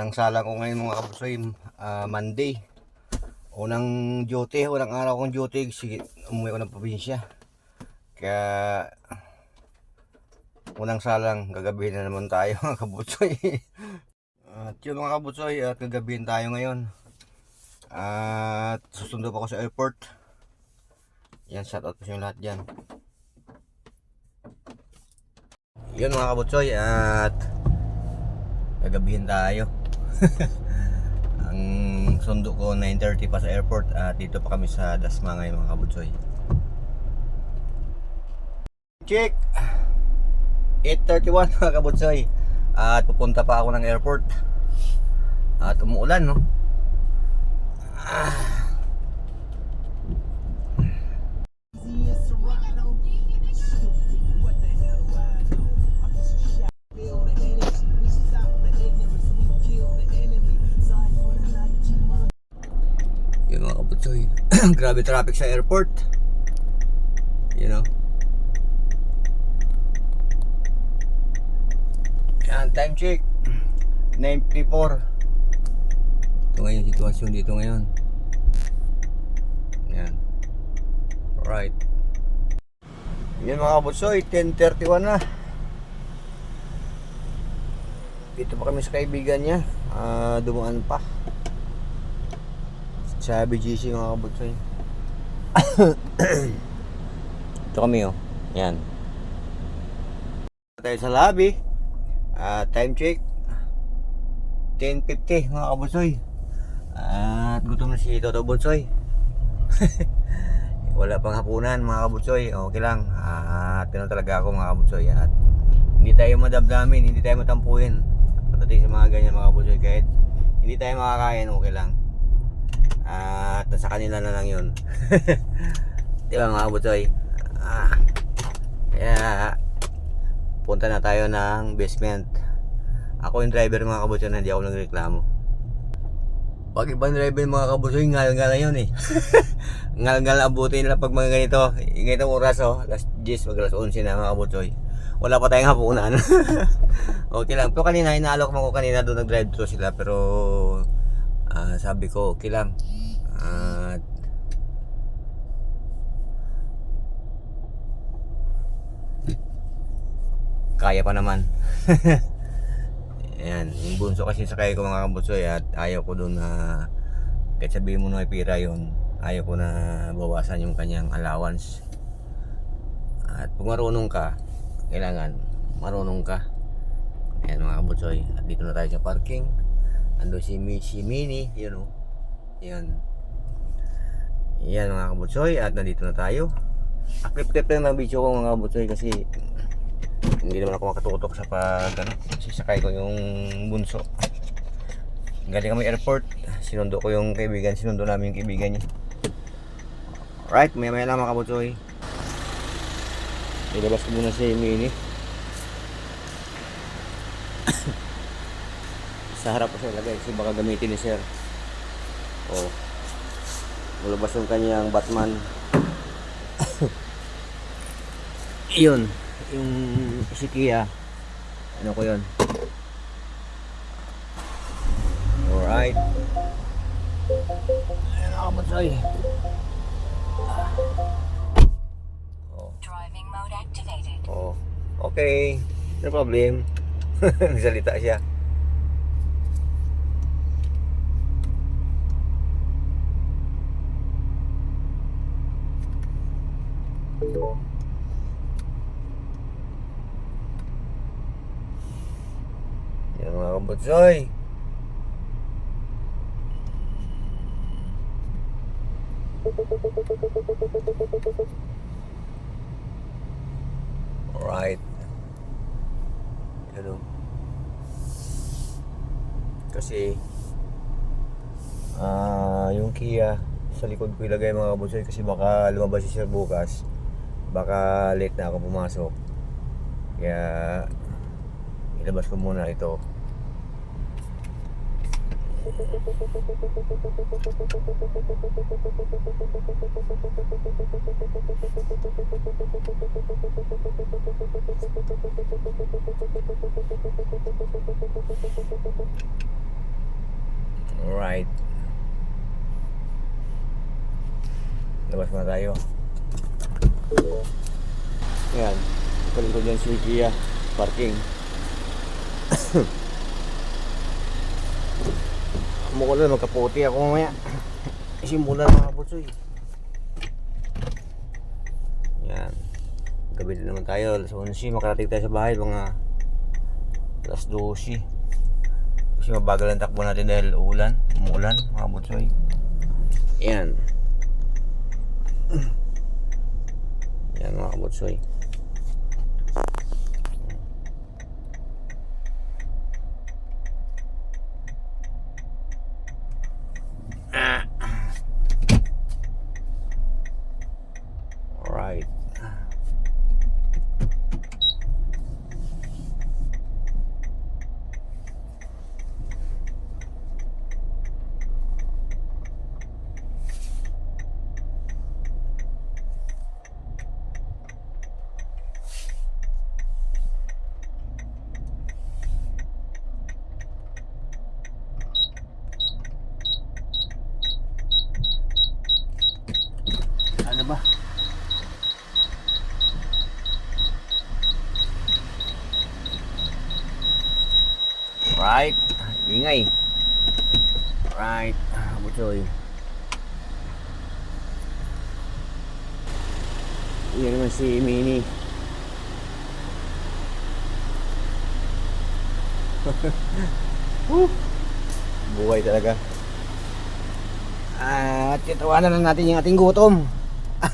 Unang sala ko ngayon mga kabusoy, ah, Monday. Unang duty, unang araw kong duty, sige, umuwi ko ng probinsya. Kaya, unang salang, gagabihin na naman tayo mga kabutsoy. At yun mga kabutsoy, at gagabihin tayo ngayon. At susundo pa ako sa airport. Yan, shout out po sa lahat dyan. Yun mga kabutsoy, at gagabihin tayo. Ang sundo ko 9.30 pa sa airport at dito pa kami sa Dasma ngayon mga kabutsoy. Check! 8.31 mga kabutsoy. At pupunta pa ako ng airport. At umuulan no. Grabe traffic sa airport. You know. Yan, time check. 9.54. Ito ngayon, sitwasyon dito ngayon. Yan. Alright. Yan mga kabutsoy, 10.31 na. Dito pa kami sa kaibigan niya. Ah, dumaan pa sa BGC mga kabutsoy. Ito kami oh. Yan. Tayo sa lobby. Ah, time check. 10.50 mga kabutsoy. At gutom na si Toto Butsoy. Wala pang hapunan mga kabutsoy. Okay lang. At ganun talaga ako mga kabutsoy. At hindi tayo madamdamin, hindi tayo matampuhin. Pagdating sa mga ganyan mga kabutsoy. Kahit hindi tayo makakain, okay lang. At nasa kanila na lang yun. Di ba mga kabutsoy? Ah, kaya punta na tayo ng basement. Ako yung driver mga kabutsoy na hindi ako nagreklamo. Pag ibang driver mga kabutsoy, ngal-ngal yun eh. ngal-ngal abutin nila pag mga ganito. Ganitong oras oh, alas 10, mag alas 11 na mga kabutsoy. Wala pa tayong hapunan. okay lang. Pero kanina, inaalok mo ko kanina doon nag-drive thru sila. Pero ah, sabi ko, okay lang. At kaya pa naman. Ayan, yung bunso kasi sakay ko mga kabutsoy at ayaw ko doon na kahit sabihin mo na pira yun, ayaw ko na bawasan yung kanyang allowance. At kung marunong ka, kailangan marunong ka. Ayan mga kabutsoy, at dito na tayo sa parking. Ando si, Mi, si Mini, yun o. Yan. Yan mga kabutsoy, at nandito na tayo. Aklip-clip lang ng video ko mga kabutsoy kasi hindi naman ako makatutok sa pag ano, sisakay ko yung bunso. Galing kami airport, sinundo ko yung kaibigan, sinundo namin yung kaibigan niya. Right, maya maya lang mga kabutsoy. Ilabas ko muna si Mini. Sa harap ko siya lagay kasi baka gamitin ni sir. Oh. Mulabas yung kanyang Batman. Iyon, yung si Kia. Ano ko yun? Alright. Ayan ako matay. Oh. Driving mode activated. Oh. Okay. No problem. Nagsalita siya. Yan mga kabutsoy. Alright. Ano? Kasi ah yung Kia sa likod ko ilagay mga kabutsoy kasi baka lumabas si bukas baka late na ako pumasok kaya ilabas ko muna ito Alright. Labas muna tayo. Yan. Ikalim ko dyan si Kia. Parking. Mukha na magkaputi ako mamaya. Simulan mga butsoy. Yan. Gabi na naman tayo. Alas 11. Makarating tayo sa bahay mga alas 12. Kasi mabagal ang takbo natin dahil ulan. Umuulan mga butsoy. Yan. Yan mga butsoy. Alright. Ano ba? Right. Ingay. Right. Butoy. Yan naman si Mini. Buhay talaga. At titawanan lang natin yung ating gutom.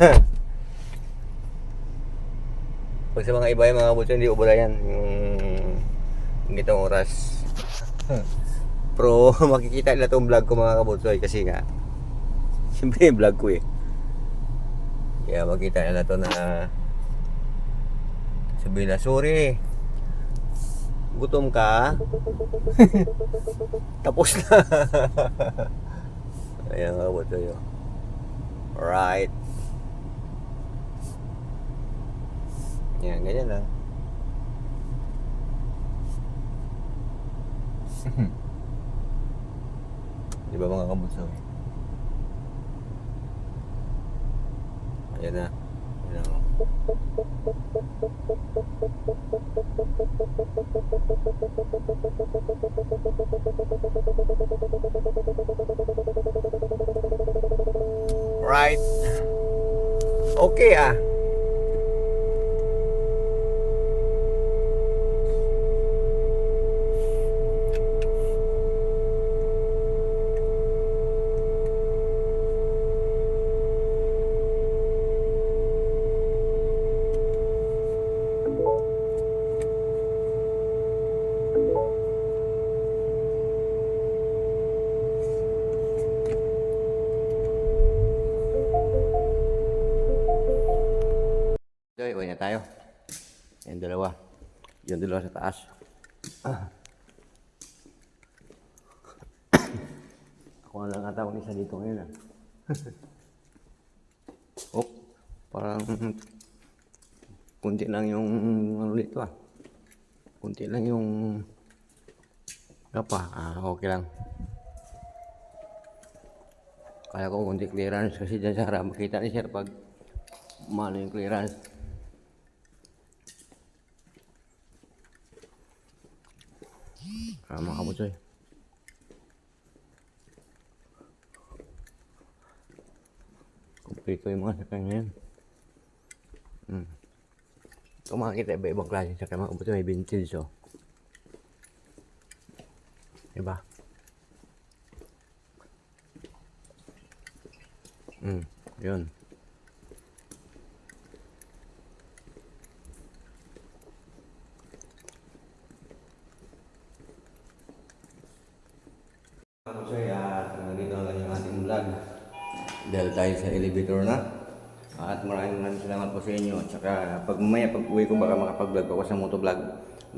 Pag sa mga iba yung mga buto, hindi ubra yan. Yung ganitong oras. Pero makikita nila itong vlog ko mga kabutsoy kasi nga Siyempre yung vlog ko eh. Kaya makita nila to na Sabihin na sorry Gutom ka. Tapos na. Ayan mga kabutsoy oh. Alright. Yan ganyan lang Di ba mga kabutsaw? Ayan na. Ayan na. Right. Okay ah. Okay, uwi na tayo. Yung dalawa. Yung dalawa sa taas. Ako na lang ata ang isa dito ngayon ah. oh, parang kunti lang yung ano dito ah. Kunti lang yung apa, ah, okay lang. Kaya ko kunti clearance kasi dyan sa harap makita ni sir pag Mano yung clearance. Ah, mga kabutsoy. Kumpleto yung mga sakay ngayon. Hmm. Kung makikita iba-ibang klase sa sakay mga kabutsoy, may vintage oh. Diba? Hmm, yun. Ako sa inyo. At saka pag mamaya pag uwi ko baka makapag-vlog ako sa motovlog.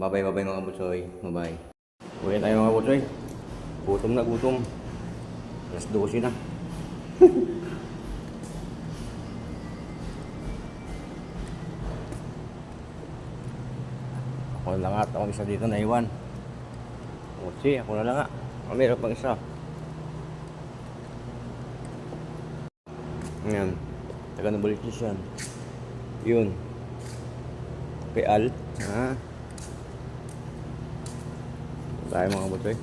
Bye-bye, bye-bye mga butsoy. Bye-bye. Uwi tayo mga butsoy. Gutom na gutom. Alas 12 na. ako na lang at ako isa dito na iwan. Utsi, ako na lang nga. Oh, meron pang isa. Ngayon, Taga ng Baliches yan. Yun. Kay Al. Ha? Tayo mga kabutsoy.